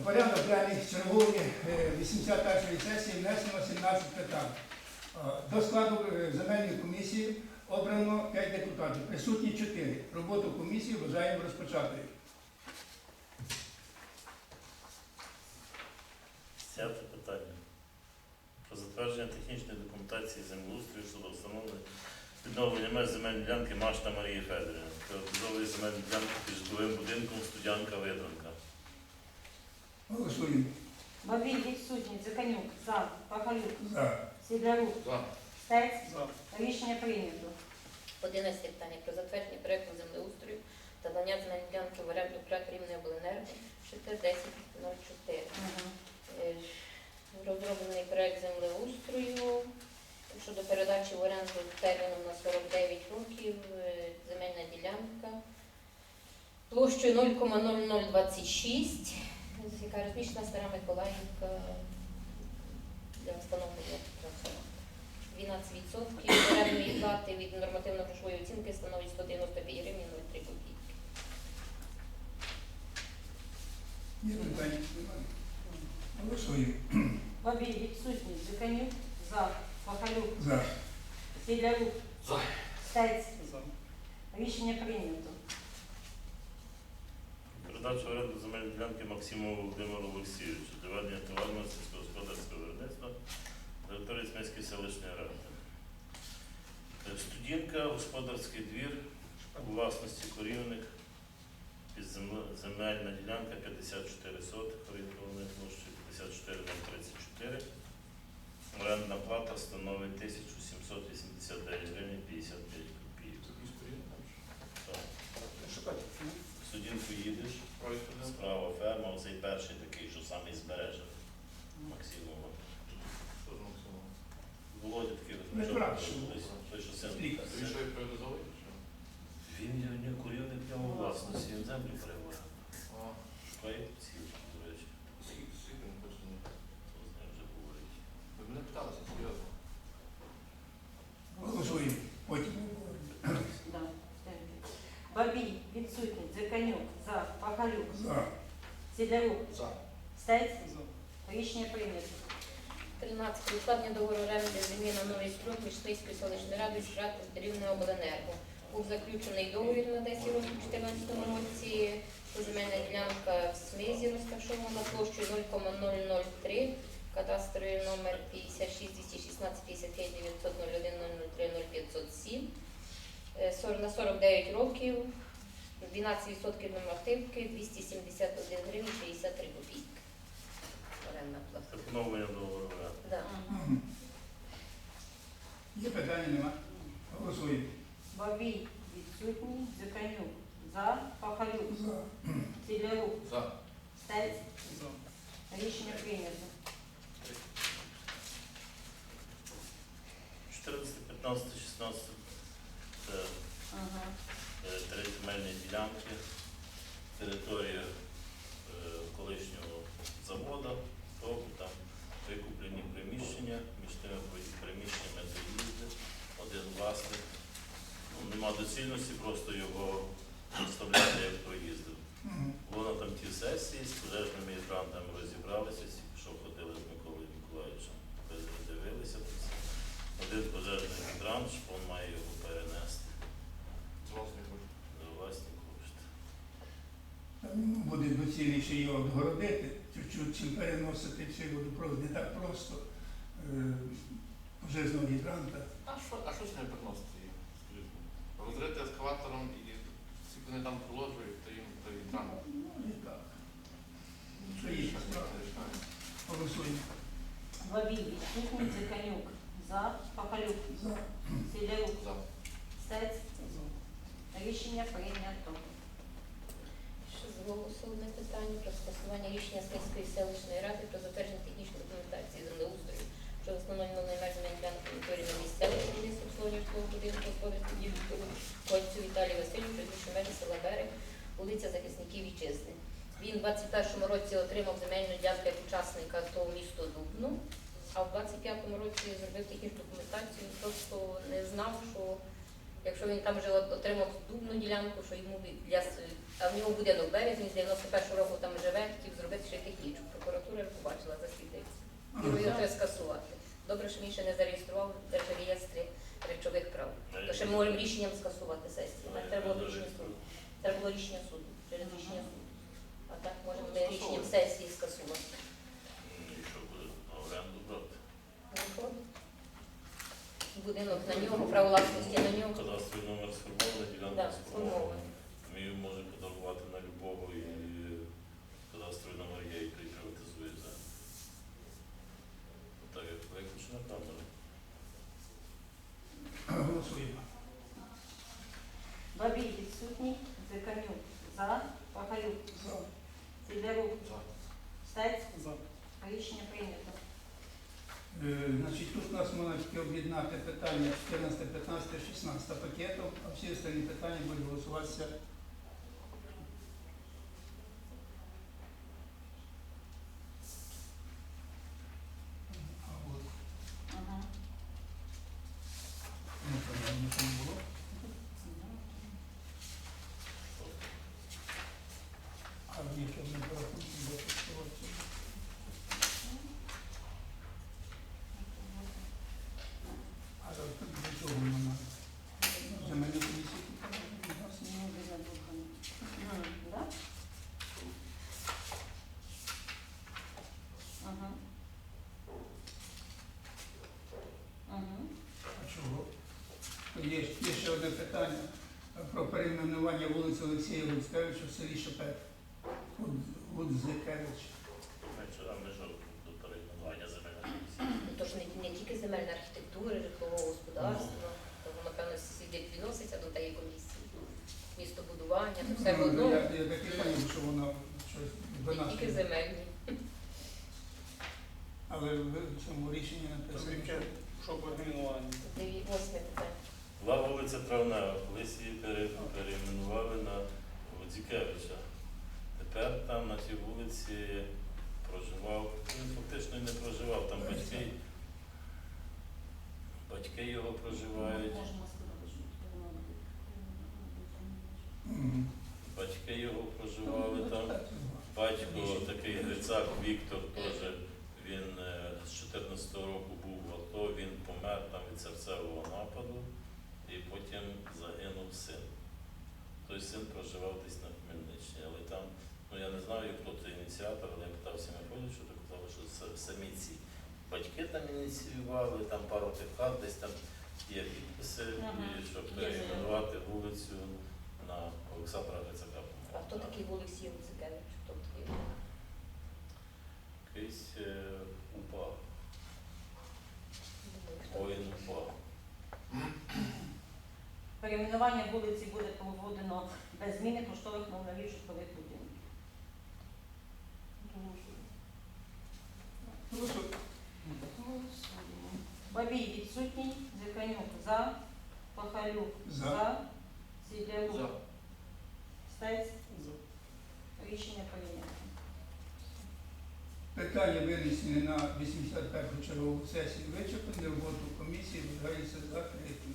Порядок денний чергової е, 81-ї сесії внесено 17 питань. Е, До складу е, земельної комісії обрано 5 депутатів, присутні 4. Роботу комісії вважаємо розпочати. П'яте питання. Про затвердження технічної документації землеустрою щодо встановлення відновлення меж земельної ділянки Машта Марії Федорівни. Приватизовує земельну ділянку під житловим будинком студянка Видранка. Голосуємо. Бабій відсутній, Дзиканюк, за, Пахалюк, За. Сідлярук, За. Стець, рішення прийнято. 11 питання про затвердження проекту землеустрою та надання земельної ділянки в оренду ПРАК Рівне обленерго 41004. Мгм. Е, Розроблений проект землеустрою щодо передачі в оренду терміном на 49 років е, земельна ділянка площею 0,0026, яка розміщена Стара Миколаївка для встановлення трансформатора. 12% орендної плати від нормативно-грошової оцінки становить 195 гривень 03 копійки. Є питання? Голосуємо. Бабій відсутній, Дзиканюк, за, Пахалюк, За. Сідлярук, За. Стець, рішення прийнято. Передача в оренду земельної ділянки Максимову Володимиру Олексійовичу для ведення товарного сільськогосподарського виробництва території Смільської селищної ради. Е, Студінка, господарський двір у власності корівник, земельна ділянка 54 сотих, орієнтовною площею 54034. Орендна плата становить 1789 гривень 55 копійок. Так. Шукайте. В Студінку їдеш, Правий студент. Справа ферма, оцей перший такий, що самий збережений. Максимова. Що з Максимом? Володя такий Не розмежав краще. колись, той, що син. Стрік. Він що і приватизовує? чи що? Він є в нього корівник в нього власності, він землю переводить. А, Шукає ці, до речі, скільки, скільки він хоче ні? хто з ним вже говорить. Ви мене питалися, серйозно. Голосуємо. Потім. Да, Стець. Бабій відсутній, Дзиканюк, за, Пахалюк, За. Сідлярук, За. Стець, рішення прийнято. 13. Укладення договору оренди землі на новий строк між Слизькою селищною радою Шрати Рівне обленерго. Був заключений договір на 10 років у 2014 році. Земельна ділянка в Смизі розташована площею 0,003, кадастровий номер 56 216 55 900 01 003 0507. Е, На 49 років, 12% нормативки, 271 гривень 63 копійки. Орендна плата. Поновлення договору. Да. Є питання? Нема? Голосуємо. Бабій відсутній, Дзиканюк, за, Пахалюк, За. Сідлярук, За. Стець, рішення прийнято. 14, 15, 16 це Ага. е, три земельні ділянки, територія е, колишнього заводу, тобто там викуплені приміщення, між тими приміщеннями доїзди, один власник. Ну, нема доцільності просто його вставляти як проїздив. Мгм. Було на там ті сесії з пожежними гідрантами розібралися, всі, що ходили з Миколою Миколаївичем, дивилися про це. Один пожежний гідрант, шпон має його перенести З власної хоче. за власні кошти. Там буде доцільніше його відгородити, чим переносити цей водопровод. Не так просто е, пожежного гідранта. А що, а що з? Скажіть мені. Розрити ескаватором і скільки вони там положують, то їм то і там. Ну, і так. Що є ще справа? Голосуємо. Бабій відсутній, Дзиканюк, за, Пахалюк, За. Сідлярук, За. Стець, рішення прийнято. Ще з голосу одне питання про скасування рішення Смільської селищної ради про затвердження технічної документації землеустрою встановлення нової межі на території на місцевого будівництва обслуговування житлового будинку господарського ділянку Кольцю Віталію Васильовичу, прізвище межі села Берег, вулиця Захисників Вітчизни. Він у 21-му році отримав земельну ділянку як учасника ТОВ місто Дубну, а в 25-му році зробив технічну документацію, просто не знав, що якщо він там вже отримав дубну ділянку, що йому для а в нього будинок березні з 91-го року там живе, хотів зробити ще технічну. Прокуратура побачила засвітився. І його треба скасувати. Добре, що він ще не зареєстрував в реєстрі речових прав. То ще ми можемо рішенням скасувати сесію. Так треба було рішення суду. Треба було рішення суду. Через рішення суду. А так можемо рішенням сесії скасувати. Будинок на нього, право власності на нього. Кадастровий номер сформований, ділянка Так, сформована. сформована. Ми її можемо подарувати на любого і кадастровий номер є і той приватизує землю. Так як виключно камера. Голосуємо. Бабій відсутній, Диканюк за, Пахалюк, Сідорук, За. Стець, За. рішення прийнято. Е, Значить, тут у нас можна тільки об'єднати питання 14, 15, 16 пакетом, а всі останні питання будуть голосуватися. А от, Ага. ну, там, ну, там було. А в якому ми порахуємо, бо тут всього цього. А тут для чого вона? Земельні комісії тут у нас Ну, біля Бухани. М, да? Ага. Ага. А чого? Є, є ще одне питання про перейменування вулиці Олексія Луцкевича в селі Шепет. Гудзикевич. До перейменування земельної комісії? Ну, Тож не, не тільки земельна архітектура, житлового господарства, то воно, напевно, сюди відноситься до тієї комісії. Містобудування, то все в Ну, одному, Я, я так і поняв, що воно щось не тільки земельні. Але в цьому рішенні написано, що Що? Дев'ять, восьме питання. Була вулиця Травнева, колись її пере- перейменували на Водзікевича. Тепер там на цій вулиці проживав, він фактично і не проживав, там батьки, батьки його проживають, батьки його проживали там. Батько такий Грицак Віктор теж він е, з 14-го року був в АТО, він помер там від серцевого нападу і потім загинув син. Той син проживав десь на Хмельниччині, але там, ну я не знаю, хто той ініціатор, але я питався що то казали, що са- самі ці батьки там ініціювали, там пару тих хат, десь там є підписи, Ага. щоб перейменувати вулицю на Олександра Грицака. А хто такий Олексій Луцикевич? Хто такий? Якийсь Перейменування вулиці буде проводено без зміни поштових номерів житлових будинків. Бабій відсутній, Зиканюк за, Пахалюк За. за, За. Стець, рішення прийнято. Питання винесені на 81 чергову сесію вичерпані, роботу комісії вважається закритою.